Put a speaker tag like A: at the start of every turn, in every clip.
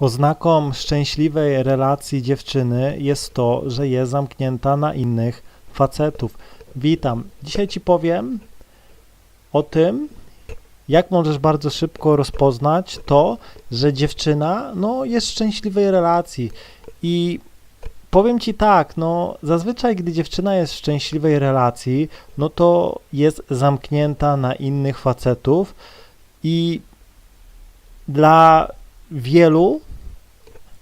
A: Oznaką szczęśliwej relacji dziewczyny jest to, że jest zamknięta na innych facetów. Witam. Dzisiaj Ci powiem o tym, jak możesz bardzo szybko rozpoznać to, że dziewczyna no, jest w szczęśliwej relacji. I powiem Ci tak, no zazwyczaj gdy dziewczyna jest w szczęśliwej relacji, no to jest zamknięta na innych facetów i dla wielu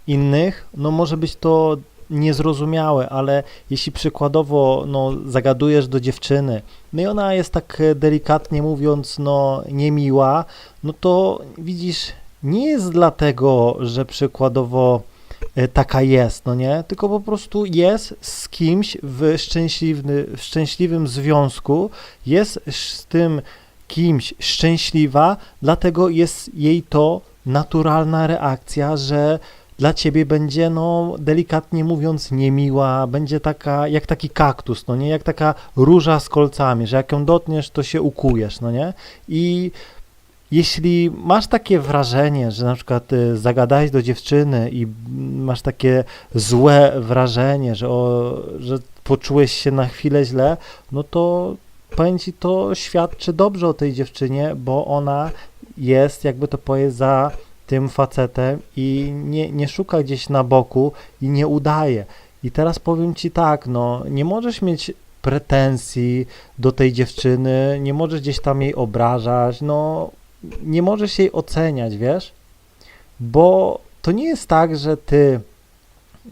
A: innych, no może być to niezrozumiałe, ale jeśli przykładowo no, zagadujesz do dziewczyny, no i ona jest tak e, delikatnie mówiąc, no niemiła, no to widzisz, nie jest dlatego, że przykładowo e, taka jest, no nie, tylko po prostu jest z kimś w, szczęśliwny, w szczęśliwym związku, jest z tym kimś szczęśliwa, dlatego jest jej to naturalna reakcja, że dla ciebie będzie, no delikatnie mówiąc, niemiła, będzie taka jak taki kaktus, no nie, jak taka róża z kolcami, że jak ją dotniesz, to się ukujesz, no nie? I jeśli masz takie wrażenie, że na przykład y, zagadałeś do dziewczyny i masz takie złe wrażenie, że, o, że poczułeś się na chwilę źle, no to powiem ci, to świadczy dobrze o tej dziewczynie, bo ona jest, jakby to powiedzieć, za tym facetem i nie, nie szuka gdzieś na boku i nie udaje. I teraz powiem ci tak, no nie możesz mieć pretensji do tej dziewczyny, nie możesz gdzieś tam jej obrażać, no nie możesz jej oceniać, wiesz? Bo to nie jest tak, że ty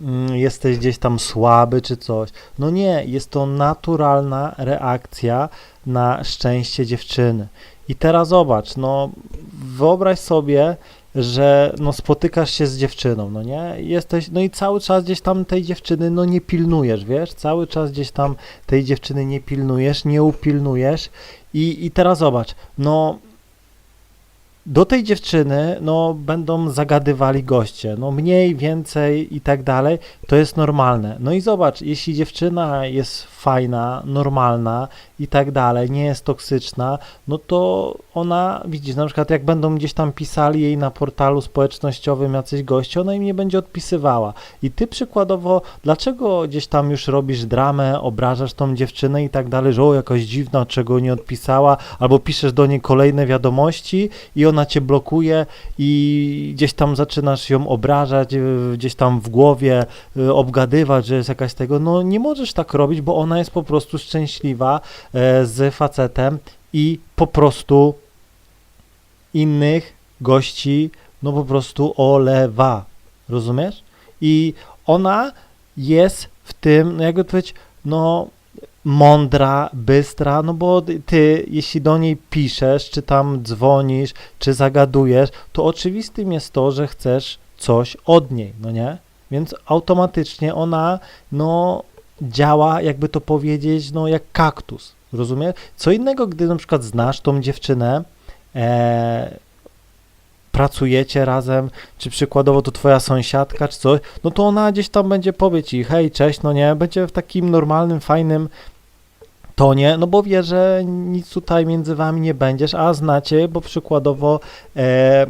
A: mm, jesteś gdzieś tam słaby czy coś. No nie, jest to naturalna reakcja na szczęście dziewczyny. I teraz zobacz, no wyobraź sobie, że no spotykasz się z dziewczyną, no nie? Jesteś, no i cały czas gdzieś tam tej dziewczyny no nie pilnujesz, wiesz? Cały czas gdzieś tam tej dziewczyny nie pilnujesz, nie upilnujesz i, i teraz zobacz, no do tej dziewczyny no, będą zagadywali goście, no mniej, więcej i tak dalej, to jest normalne. No i zobacz, jeśli dziewczyna jest fajna, normalna i tak dalej, nie jest toksyczna, no to ona, widzisz, na przykład jak będą gdzieś tam pisali jej na portalu społecznościowym jacyś goście, ona im nie będzie odpisywała. I ty przykładowo, dlaczego gdzieś tam już robisz dramę, obrażasz tą dziewczynę i tak dalej, że o, jakaś dziwna, czego nie odpisała, albo piszesz do niej kolejne wiadomości i ona cię blokuje i gdzieś tam zaczynasz ją obrażać, y, gdzieś tam w głowie y, obgadywać, że jest jakaś tego, no nie możesz tak robić, bo ona jest po prostu szczęśliwa e, z facetem i po prostu innych gości no po prostu olewa, rozumiesz? I ona jest w tym, no jakby powiedzieć, no mądra, bystra, no bo ty, jeśli do niej piszesz, czy tam dzwonisz, czy zagadujesz, to oczywistym jest to, że chcesz coś od niej, no nie? Więc automatycznie ona, no, działa, jakby to powiedzieć, no, jak kaktus, rozumiesz? Co innego, gdy na przykład znasz tą dziewczynę, e, pracujecie razem, czy przykładowo to twoja sąsiadka, czy coś, no to ona gdzieś tam będzie powie ci, hej, cześć, no nie, będzie w takim normalnym, fajnym tonie, no bo wie, że nic tutaj między wami nie będziesz, a znacie, bo przykładowo e,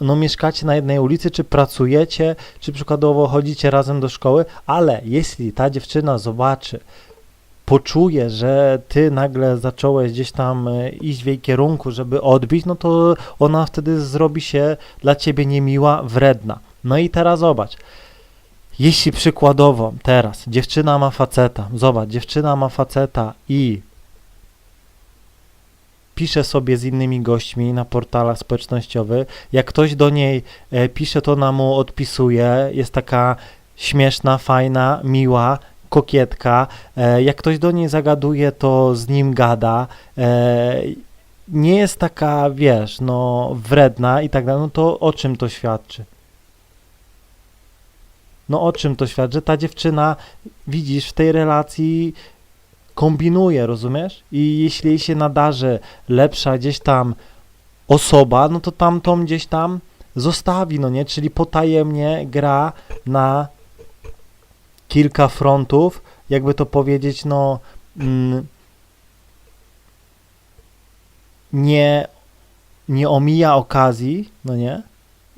A: no mieszkacie na jednej ulicy, czy pracujecie, czy przykładowo chodzicie razem do szkoły, ale jeśli ta dziewczyna zobaczy, poczuje, że ty nagle zacząłeś gdzieś tam e, iść w jej kierunku, żeby odbić, no to ona wtedy zrobi się dla ciebie niemiła, wredna. No i teraz zobacz. Jeśli przykładowo teraz dziewczyna ma faceta, zobacz, dziewczyna ma faceta i pisze sobie z innymi gośćmi na portalach społecznościowych, jak ktoś do niej e, pisze, to ona mu odpisuje, jest taka śmieszna, fajna, miła, kokietka, e, jak ktoś do niej zagaduje, to z nim gada, e, nie jest taka, wiesz, no wredna i tak dalej, no to o czym to świadczy? No o czym to świadczy? Ta dziewczyna, widzisz, w tej relacji kombinuje, rozumiesz? I jeśli jej się nadarzy lepsza gdzieś tam osoba, no to tamtą gdzieś tam zostawi, no nie? Czyli potajemnie gra na kilka frontów, jakby to powiedzieć, no mm, nie, nie omija okazji, no nie?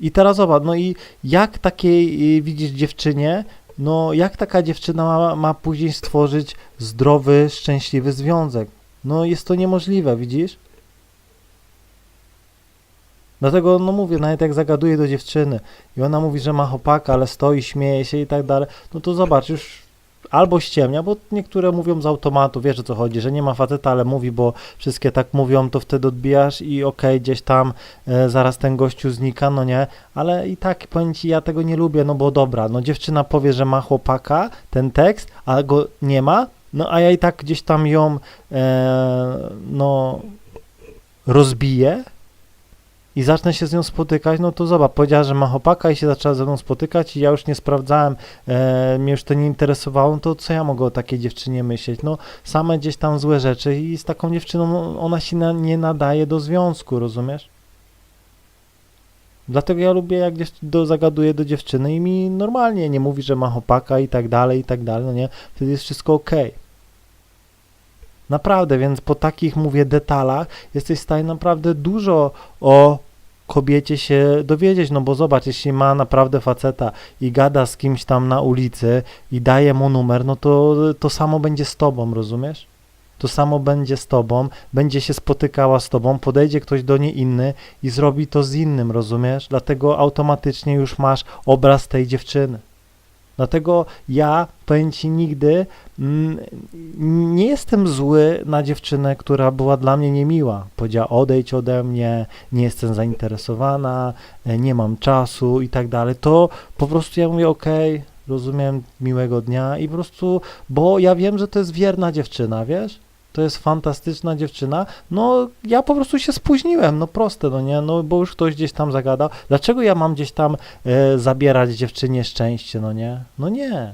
A: I teraz zobacz, no i jak takiej y, widzisz dziewczynie, no jak taka dziewczyna ma, ma później stworzyć zdrowy, szczęśliwy związek? No jest to niemożliwe, widzisz? Dlatego, no mówię, nawet jak zagaduję do dziewczyny i ona mówi, że ma chłopaka, ale stoi, śmieje się i tak dalej, no to zobacz, już albo ściemnia, bo niektóre mówią z automatu, wiesz o co chodzi, że nie ma faceta, ale mówi, bo wszystkie tak mówią, to wtedy odbijasz i okej, gdzieś tam e, zaraz ten gościu znika, no nie, ale i tak powiem ci, ja tego nie lubię, no bo dobra, no dziewczyna powie, że ma chłopaka, ten tekst, a go nie ma, no a ja i tak gdzieś tam ją, e, no, rozbiję, i zacznę się z nią spotykać, no to zobacz, powiedziała, że ma chłopaka i się zaczęła ze mną spotykać i ja już nie sprawdzałem, e, mnie już to nie interesowało, no to co ja mogę o takiej dziewczynie myśleć? No same gdzieś tam złe rzeczy i z taką dziewczyną ona się na, nie nadaje do związku, rozumiesz? Dlatego ja lubię, jak do, zagaduję do dziewczyny i mi normalnie nie mówi, że ma chłopaka i tak dalej, i tak dalej, no nie? Wtedy jest wszystko okej. Naprawdę, więc po takich, mówię, detalach jesteś w stanie naprawdę dużo o kobiecie się dowiedzieć, no bo zobacz, jeśli ma naprawdę faceta i gada z kimś tam na ulicy i daje mu numer, no to to samo będzie z tobą, rozumiesz? To samo będzie z tobą, będzie się spotykała z tobą, podejdzie ktoś do niej inny i zrobi to z innym, rozumiesz? Dlatego automatycznie już masz obraz tej dziewczyny. Dlatego ja, powiem Ci, nigdy mm, nie jestem zły na dziewczynę, która była dla mnie niemiła. Powiedziała, odejdź ode mnie, nie jestem zainteresowana, e, nie mam czasu i tak dalej. To po prostu ja mówię, okej, rozumiem, miłego dnia i po prostu, bo ja wiem, że to jest wierna dziewczyna, wiesz? To jest fantastyczna dziewczyna. No, ja po prostu się spóźniłem, no proste, no nie, no bo już ktoś gdzieś tam zagadał. Dlaczego ja mam gdzieś tam e, zabierać dziewczynie szczęście, no nie? No nie.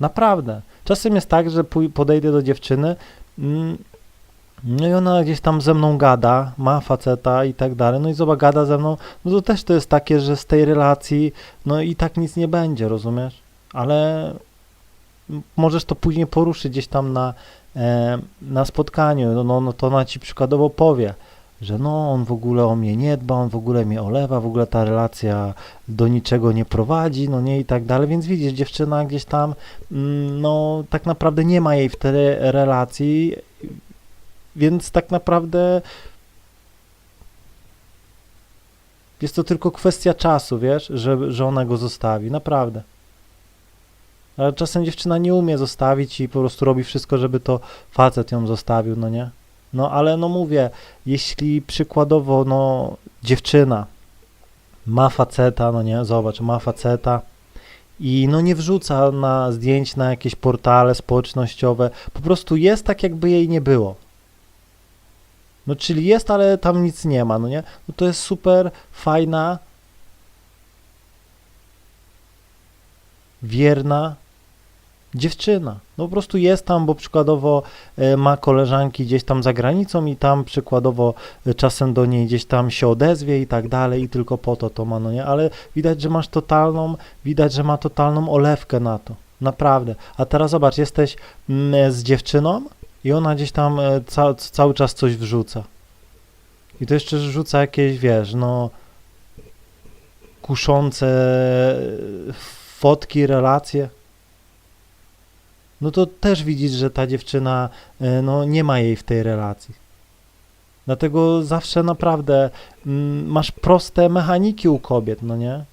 A: Naprawdę. Czasem jest tak, że podejdę do dziewczyny, mm, no i ona gdzieś tam ze mną gada, ma faceta i tak dalej, no i zobacz, gada ze mną, no to też to jest takie, że z tej relacji, no i tak nic nie będzie, rozumiesz? Ale możesz to później poruszyć gdzieś tam na, e, na spotkaniu, no, no, no to ona ci przykładowo powie, że no on w ogóle o mnie nie dba, on w ogóle mnie olewa, w ogóle ta relacja do niczego nie prowadzi, no nie i tak dalej, więc widzisz, dziewczyna gdzieś tam, mm, no tak naprawdę nie ma jej w tej relacji, więc tak naprawdę jest to tylko kwestia czasu, wiesz, że, że ona go zostawi, naprawdę. Ale czasem dziewczyna nie umie zostawić i po prostu robi wszystko, żeby to facet ją zostawił, no nie? No ale no mówię, jeśli przykładowo, no dziewczyna ma faceta, no nie, zobacz, ma faceta i no nie wrzuca na zdjęć na jakieś portale społecznościowe, po prostu jest tak, jakby jej nie było. No czyli jest, ale tam nic nie ma, no nie? No to jest super fajna, wierna dziewczyna. No po prostu jest tam, bo przykładowo e, ma koleżanki gdzieś tam za granicą i tam przykładowo e, czasem do niej gdzieś tam się odezwie i tak dalej i tylko po to to ma, no nie? Ale widać, że masz totalną, widać, że ma totalną olewkę na to. Naprawdę. A teraz zobacz, jesteś mm, z dziewczyną i ona gdzieś tam e, ca cały czas coś wrzuca. I to jeszcze rzuca jakieś, wiesz, no kuszące e, fotki, relacje. No to też widzisz, że ta dziewczyna, e, no nie ma jej w tej relacji. Dlatego zawsze naprawdę mm, masz proste mechaniki u kobiet, no nie?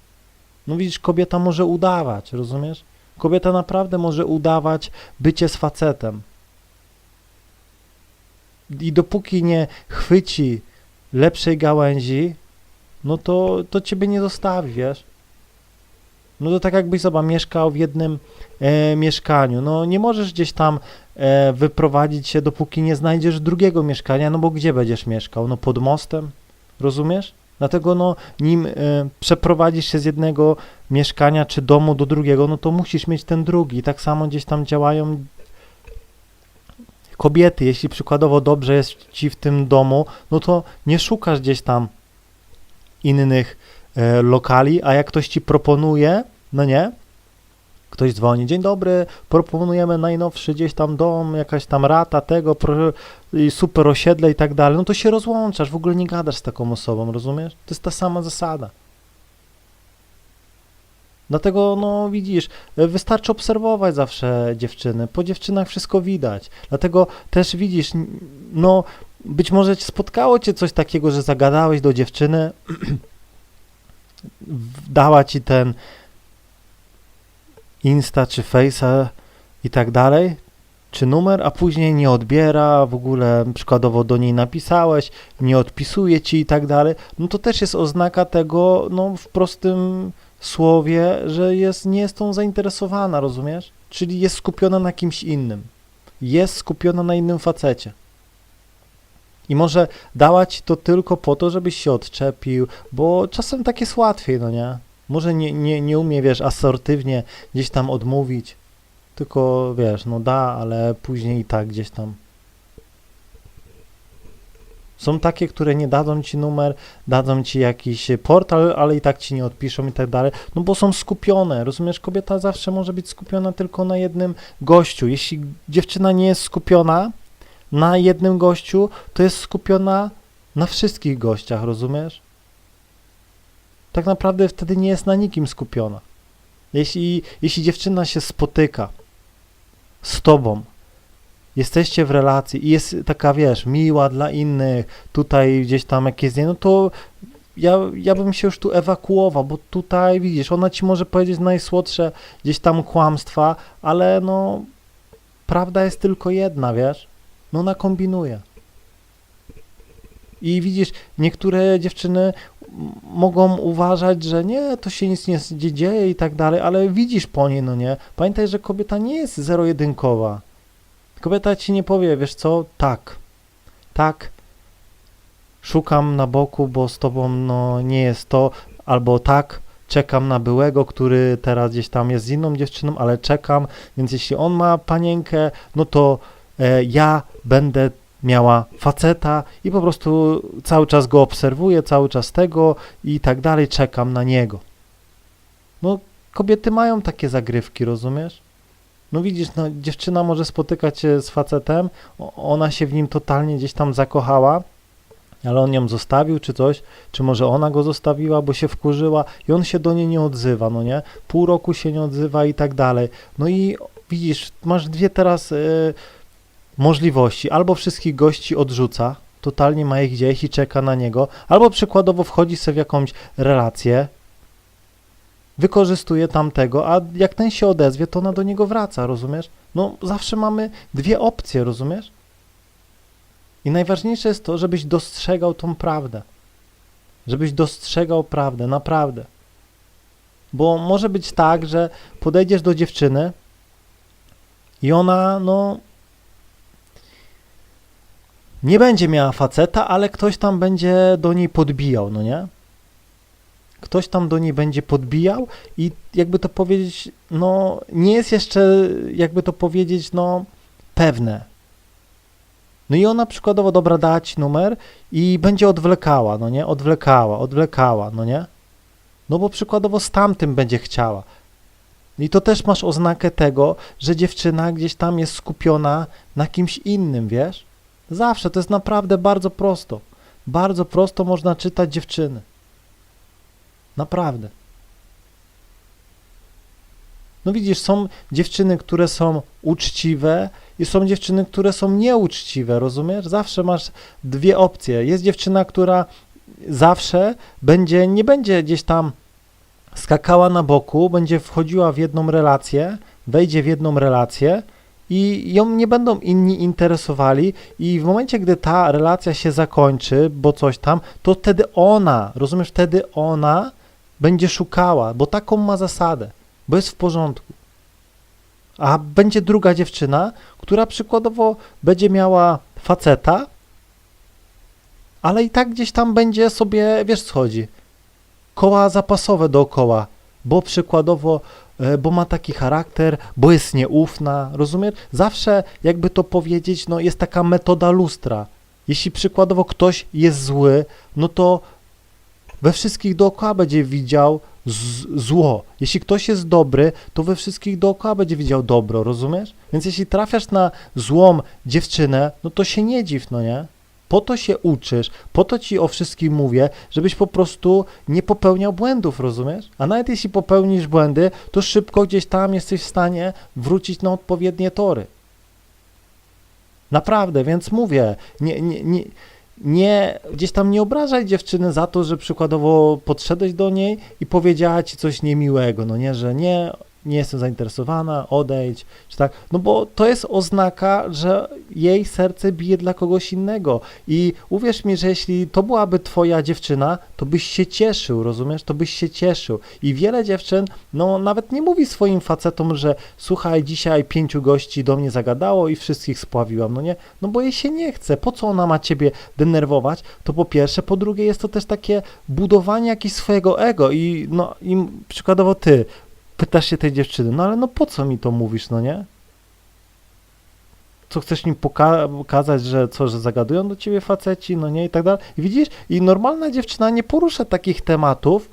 A: No widzisz, kobieta może udawać, rozumiesz? Kobieta naprawdę może udawać bycie z facetem. I dopóki nie chwyci lepszej gałęzi, no to, to ciebie nie zostawi, wiesz? No to tak jakbyś zobacz, mieszkał w jednym e, mieszkaniu. No nie możesz gdzieś tam e, wyprowadzić się, dopóki nie znajdziesz drugiego mieszkania, no bo gdzie będziesz mieszkał? No pod mostem, rozumiesz? Dlatego no, nim e, przeprowadzisz się z jednego mieszkania czy domu do drugiego, no to musisz mieć ten drugi. Tak samo gdzieś tam działają kobiety. Jeśli przykładowo dobrze jest ci w tym domu, no to nie szukasz gdzieś tam innych e, lokali, a jak ktoś ci proponuje, no nie, Ktoś dzwoni, dzień dobry, proponujemy najnowszy gdzieś tam dom, jakaś tam rata tego, super osiedle i tak dalej, no to się rozłączasz, w ogóle nie gadasz z taką osobą, rozumiesz? To jest ta sama zasada. Dlatego, no widzisz, wystarczy obserwować zawsze dziewczyny. Po dziewczynach wszystko widać. Dlatego też widzisz, no być może spotkało cię coś takiego, że zagadałeś do dziewczyny, dała ci ten Insta czy Face'a i tak dalej, czy numer, a później nie odbiera, w ogóle przykładowo do niej napisałeś, nie odpisuje ci i tak dalej, no to też jest oznaka tego, no w prostym słowie, że jest, nie jest tą zainteresowana, rozumiesz? Czyli jest skupiona na kimś innym. Jest skupiona na innym facecie. I może dała ci to tylko po to, żebyś się odczepił, bo czasem tak jest łatwiej, no nie? Może nie, nie, nie umie, wiesz, asertywnie gdzieś tam odmówić, tylko wiesz, no da, ale później i tak gdzieś tam. Są takie, które nie dadzą ci numer, dadzą ci jakiś portal, ale i tak ci nie odpiszą i tak dalej, no bo są skupione, rozumiesz? Kobieta zawsze może być skupiona tylko na jednym gościu. Jeśli dziewczyna nie jest skupiona na jednym gościu, to jest skupiona na wszystkich gościach, rozumiesz? Tak naprawdę wtedy nie jest na nikim skupiona. Jeśli, jeśli dziewczyna się spotyka z tobą, jesteście w relacji i jest taka, wiesz, miła dla innych, tutaj gdzieś tam jakieś nie, no to ja, ja bym się już tu ewakuował, bo tutaj widzisz, ona ci może powiedzieć najsłodsze gdzieś tam kłamstwa, ale no prawda jest tylko jedna, wiesz? No ona kombinuje. I widzisz, niektóre dziewczyny mogą uważać, że nie, to się nic nie dzieje i tak dalej, ale widzisz po niej, no nie? Pamiętaj, że kobieta nie jest zero-jedynkowa. Kobieta ci nie powie, wiesz co, tak, tak, szukam na boku, bo z tobą no nie jest to, albo tak, czekam na byłego, który teraz gdzieś tam jest z inną dziewczyną, ale czekam, więc jeśli on ma panienkę, no to e, ja będę miała faceta i po prostu cały czas go obserwuję, cały czas tego i tak dalej, czekam na niego. No, kobiety mają takie zagrywki, rozumiesz? No widzisz, no, dziewczyna może spotykać się z facetem, ona się w nim totalnie gdzieś tam zakochała, ale on ją zostawił czy coś, czy może ona go zostawiła, bo się wkurzyła i on się do niej nie odzywa, no nie? Pół roku się nie odzywa i tak dalej. No i widzisz, masz dwie teraz y, możliwości. Albo wszystkich gości odrzuca, totalnie ma ich gdzieś i czeka na niego, albo przykładowo wchodzi sobie w jakąś relację, wykorzystuje tamtego, a jak ten się odezwie, to ona do niego wraca, rozumiesz? No zawsze mamy dwie opcje, rozumiesz? I najważniejsze jest to, żebyś dostrzegał tą prawdę. Żebyś dostrzegał prawdę, naprawdę. Bo może być tak, że podejdziesz do dziewczyny i ona, no, nie będzie miała faceta, ale ktoś tam będzie do niej podbijał, no nie? Ktoś tam do niej będzie podbijał i jakby to powiedzieć, no, nie jest jeszcze, jakby to powiedzieć, no, pewne. No i ona przykładowo, dobra, dała ci numer i będzie odwlekała, no nie? Odwlekała, odwlekała, no nie? No bo przykładowo z tamtym będzie chciała. I to też masz oznakę tego, że dziewczyna gdzieś tam jest skupiona na kimś innym, wiesz? Zawsze, to jest naprawdę bardzo prosto. Bardzo prosto można czytać dziewczyny. Naprawdę. No widzisz, są dziewczyny, które są uczciwe i są dziewczyny, które są nieuczciwe, rozumiesz? Zawsze masz dwie opcje. Jest dziewczyna, która zawsze będzie, nie będzie gdzieś tam skakała na boku, będzie wchodziła w jedną relację, wejdzie w jedną relację i ją nie będą inni interesowali i w momencie, gdy ta relacja się zakończy, bo coś tam, to wtedy ona, rozumiesz, wtedy ona będzie szukała, bo taką ma zasadę, bo jest w porządku. A będzie druga dziewczyna, która przykładowo będzie miała faceta, ale i tak gdzieś tam będzie sobie, wiesz co chodzi, koła zapasowe dookoła, bo przykładowo, bo ma taki charakter, bo jest nieufna, rozumiesz? Zawsze, jakby to powiedzieć, no jest taka metoda lustra. Jeśli przykładowo ktoś jest zły, no to we wszystkich dookoła będzie widział, zło. Jeśli ktoś jest dobry, to we wszystkich dookoła będzie widział dobro, rozumiesz? Więc jeśli trafiasz na złą dziewczynę, no to się nie dziw, no nie? Po to się uczysz, po to ci o wszystkim mówię, żebyś po prostu nie popełniał błędów, rozumiesz? A nawet jeśli popełnisz błędy, to szybko gdzieś tam jesteś w stanie wrócić na odpowiednie tory. Naprawdę, więc mówię, nie, nie, nie, nie, gdzieś tam nie obrażaj dziewczyny za to, że przykładowo podszedłeś do niej i powiedziała ci coś niemiłego, no nie, że nie, nie jestem zainteresowana, odejdź, czy tak, no bo to jest oznaka, że jej serce bije dla kogoś innego. I uwierz mi, że jeśli to byłaby twoja dziewczyna, to byś się cieszył, rozumiesz, to byś się cieszył. I wiele dziewczyn, no nawet nie mówi swoim facetom, że słuchaj, dzisiaj pięciu gości do mnie zagadało i wszystkich spławiłam, no nie, no bo jej się nie chce, po co ona ma ciebie denerwować, to po pierwsze, po drugie jest to też takie budowanie jakieś swojego ego i no i przykładowo ty pytasz się tej dziewczyny, no ale no po co mi to mówisz, no nie? Co chcesz im poka- pokazać, że co, że zagadują do ciebie faceci, no nie i tak dalej. I widzisz, i normalna dziewczyna nie porusza takich tematów,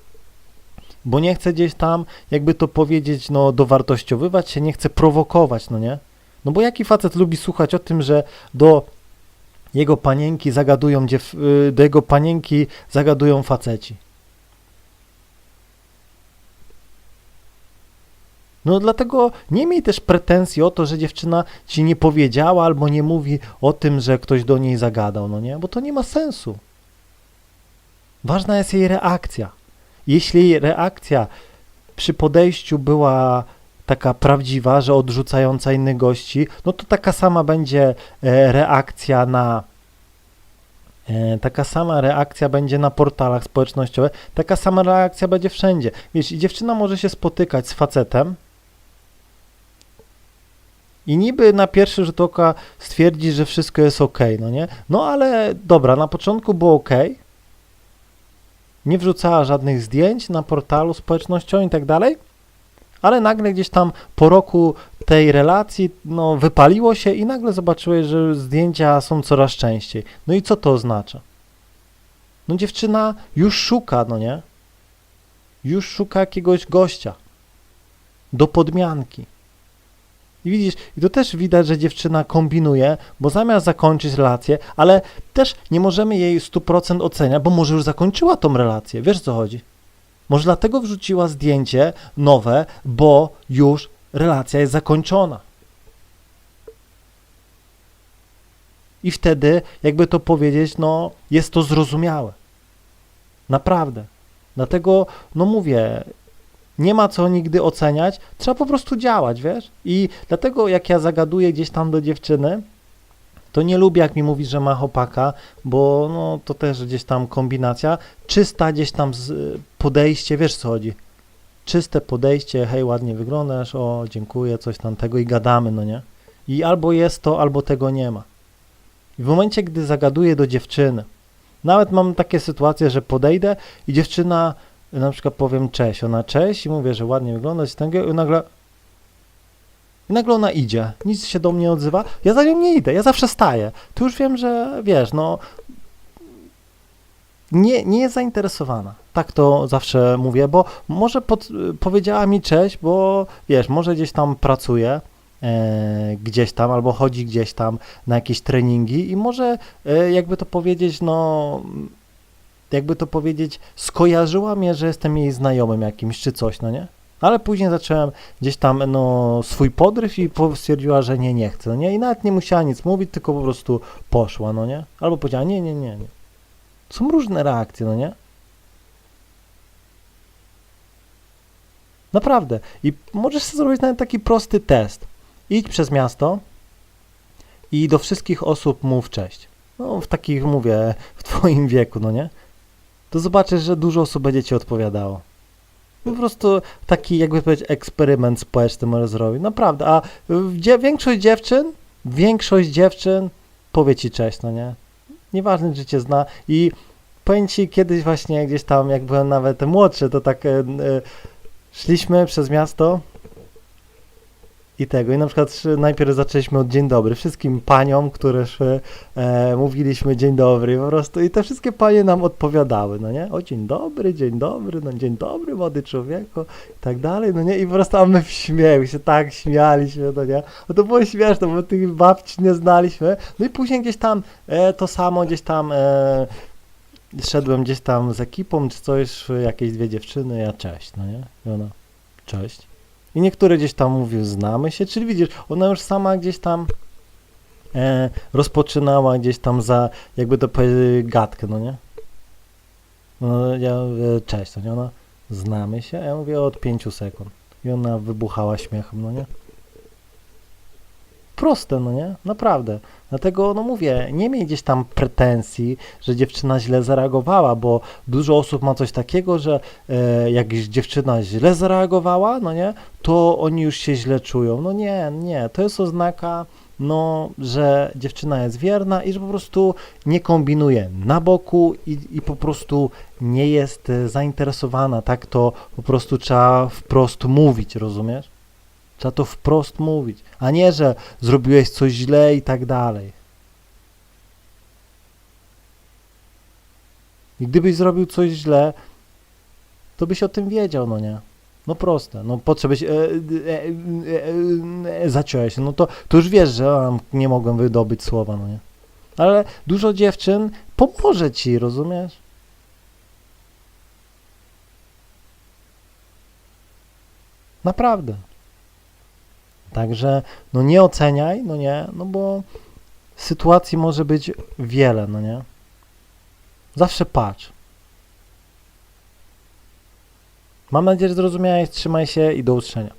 A: bo nie chce gdzieś tam, jakby to powiedzieć, no dowartościowywać się, nie chce prowokować, no nie? No bo jaki facet lubi słuchać o tym, że do jego panienki zagadują, y, do jego panienki zagadują faceci? No dlatego nie miej też pretensji o to, że dziewczyna ci nie powiedziała albo nie mówi o tym, że ktoś do niej zagadał, no nie? Bo to nie ma sensu. Ważna jest jej reakcja. Jeśli jej reakcja przy podejściu była taka prawdziwa, że odrzucająca innych gości, no to taka sama będzie e, reakcja na e, taka sama reakcja będzie na portalach społecznościowych, taka sama reakcja będzie wszędzie. Wiesz, dziewczyna może się spotykać z facetem, i niby na pierwszy rzut oka stwierdzi, że wszystko jest ok, no nie? No ale dobra, na początku było ok. Nie wrzucała żadnych zdjęć na portalu społecznościowym i tak dalej. Ale nagle gdzieś tam po roku tej relacji, no wypaliło się i nagle zobaczyłeś, że zdjęcia są coraz częściej. No i co to oznacza? No dziewczyna już szuka, no nie? Już szuka jakiegoś gościa do podmianki. I widzisz, i to też widać, że dziewczyna kombinuje, bo zamiast zakończyć relację, ale też nie możemy jej 100% oceniać, bo może już zakończyła tą relację. Wiesz o co chodzi? Może dlatego wrzuciła zdjęcie nowe, bo już relacja jest zakończona. I wtedy, jakby to powiedzieć, no jest to zrozumiałe. Naprawdę. Dlatego, no mówię, nie ma co nigdy oceniać, trzeba po prostu działać, wiesz? I dlatego jak ja zagaduję gdzieś tam do dziewczyny, to nie lubię jak mi mówi, że ma chłopaka, bo no to też gdzieś tam kombinacja, czysta gdzieś tam podejście, wiesz co chodzi? Czyste podejście, hej, ładnie wyglądasz, o, dziękuję, coś tam tego i gadamy, no nie? I albo jest to, albo tego nie ma. I w momencie, gdy zagaduję do dziewczyny, nawet mam takie sytuacje, że podejdę i dziewczyna na przykład powiem cześć, ona cześć i mówię, że ładnie wygląda, takiego i nagle i nagle ona idzie, nic się do mnie nie odzywa, ja za nią nie idę, ja zawsze staję. Tu już wiem, że wiesz, no nie, nie jest zainteresowana. Tak to zawsze mówię, bo może pod, powiedziała mi cześć, bo wiesz, może gdzieś tam pracuje, e, gdzieś tam, albo chodzi gdzieś tam na jakieś treningi i może e, jakby to powiedzieć, no jakby to powiedzieć, skojarzyła mnie, że jestem jej znajomym jakimś czy coś, no nie? Ale później zacząłem gdzieś tam, no, swój podryw i stwierdziła, że nie, nie chce, no nie? I nawet nie musiała nic mówić, tylko po prostu poszła, no nie? Albo powiedziała, nie, nie, nie, nie. Są różne reakcje, no nie? Naprawdę. I możesz sobie zrobić nawet taki prosty test. Idź przez miasto i do wszystkich osób mów cześć. No, w takich, mówię, w twoim wieku, no nie? To zobaczysz, że dużo osób będzie ci odpowiadało. Po prostu taki, jakby powiedzieć, eksperyment społeczny może zrobić. Naprawdę. A większość dziewczyn, większość dziewczyn powie ci cześć, no nie? Nieważne, czy cię zna. I powiem ci, kiedyś właśnie gdzieś tam, jak byłem nawet młodszy, to tak e, e, szliśmy przez miasto i tego. I na przykład najpierw zaczęliśmy od dzień dobry. Wszystkim paniom, które szły, e, mówiliśmy dzień dobry po prostu i te wszystkie panie nam odpowiadały, no nie? O dzień dobry, dzień dobry, no dzień dobry młody człowieku i tak dalej, no nie? I po prostu a my w śmiechu się tak śmialiśmy, no nie? No to było śmieszne, bo tych babci nie znaliśmy. No i później gdzieś tam e, to samo, gdzieś tam e, szedłem gdzieś tam z ekipą czy coś, szły jakieś dwie dziewczyny, ja cześć, no nie? I ona, cześć. I niektóre gdzieś tam mówił, znamy się, czyli widzisz, ona już sama gdzieś tam e, rozpoczynała gdzieś tam za, jakby to powiedzieć, gadkę, no nie? No, ja mówię, cześć, no nie? Ona, znamy się? A ja mówię od pięciu sekund. I ona wybuchała śmiechem, no nie? Proste, no nie? Naprawdę. Dlatego, no mówię, nie miej gdzieś tam pretensji, że dziewczyna źle zareagowała, bo dużo osób ma coś takiego, że e, jak dziewczyna źle zareagowała, no nie, to oni już się źle czują. No nie, nie, to jest oznaka, no, że dziewczyna jest wierna i że po prostu nie kombinuje na boku i, i po prostu nie jest e, zainteresowana. Tak to po prostu trzeba wprost mówić, rozumiesz? Trzeba to wprost mówić, a nie, że zrobiłeś coś źle i tak dalej. I gdybyś zrobił coś źle, to byś o tym wiedział, no nie? No proste, no po co byś e, e, e, e, e, zaciąłeś się, no to, to już wiesz, że a, nie mogłem wydobyć słowa, no nie? Ale dużo dziewczyn pomoże ci, rozumiesz? Naprawdę. Także, no nie oceniaj, no nie, no bo sytuacji może być wiele, no nie? Zawsze patrz. Mam nadzieję, że zrozumiałeś, trzymaj się i do usłyszenia.